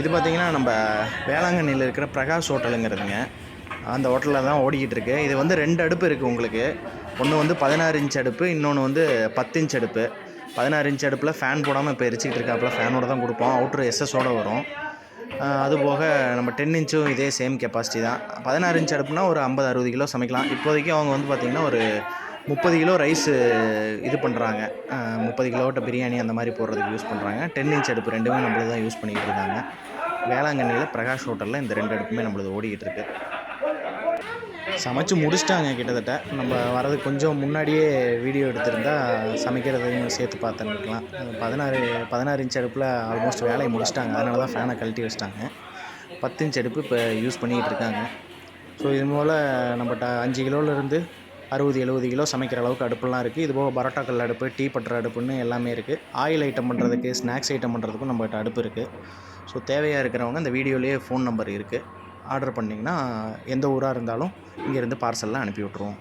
இது பார்த்திங்கன்னா நம்ம வேளாங்கண்ணியில் இருக்கிற பிரகாஷ் ஹோட்டலுங்கிறதுங்க. அந்த ஹோட்டலில் தான் ஓடிக்கிட்டு இருக்கு. இது வந்து ரெண்டு அடுப்பு இருக்குது உங்களுக்கு. ஒன்று வந்து பதினாறு இன்ச் அடுப்பு இன்னொன்று வந்து பத்து இன்ச் அடுப்பு. பதினாறு இன்ச் அடுப்பில் ஃபேன் போடாமல் இப்போ எரிச்சிக்கிட்டு இருக்காப்புல ஃபேனோட தான் கொடுப்போம். அவுட்ரு எஸ்எஸோட வரும். அதுபோக நம்ம டென் இன்ச்சும் இதே சேம் கெப்பாசிட்டி தான். பதினாறு இன்ச் அடுப்புனா ஒரு ஐம்பது அறுபது கிலோ சமைக்கலாம். இப்போதைக்கு அவங்க வந்து பார்த்திங்கன்னா ஒரு முப்பது கிலோ ரைஸு இது பண்ணுறாங்க. முப்பது கிலோட்ட பிரியாணி அந்த மாதிரி போடுறதுக்கு யூஸ் பண்ணுறாங்க. டென் இன்ச் அடுப்பு ரெண்டுமே நம்மளது தான் யூஸ் பண்ணிகிட்டு இருக்காங்க. வேளாங்கண்ணியில் பிரகாஷ் ஹோட்டலில் இந்த ரெண்டு அடுப்புமே நம்மளது ஓடிக்கிட்டு இருக்கு. சமைச்சு முடிச்சிட்டாங்க கிட்டத்தட்ட. நம்ம வரதுக்கு கொஞ்சம் முன்னாடியே வீடியோ எடுத்திருந்தா சமைக்கிறதையும் சேர்த்து பார்த்துருக்கலாம். பதினாறு பதினாறு இன்ச் அடுப்பில் ஆல்மோஸ்ட் வேலையை முடிச்சிட்டாங்க. அதனால தான் ஃபேனை கழட்டி வச்சிட்டாங்க. பத்து இன்ச் அடுப்பு இப்போ யூஸ் பண்ணிக்கிட்டு இருக்காங்க. ஸோ இது போல் நம்மகிட்ட அஞ்சு கிலோவிலேருந்து அறுபது எழுபது கிலோ சமைக்கிற அளவுக்கு அடுப்புலாம் இருக்குது இதுபோக பரோட்டாக்கல் அடுப்பு டீ பட்டர் அடுப்புன்னு எல்லாமே இருக்குது ஆயில் ஐட்டம் பண்ணுறதுக்கு ஸ்நாக்ஸ் ஐட்டம் பண்ணுறதுக்கும் நம்மகிட்ட அடுப்பு இருக்குது ஸோ தேவையாக இருக்கிறவங்க இந்த வீடியோலேயே ஃபோன் நம்பர் இருக்குது ஆர்டர் பண்ணிங்கன்னா எந்த ஊராக இருந்தாலும் இங்கேருந்து பார்சல்லாம் அனுப்பி விட்ருவோம்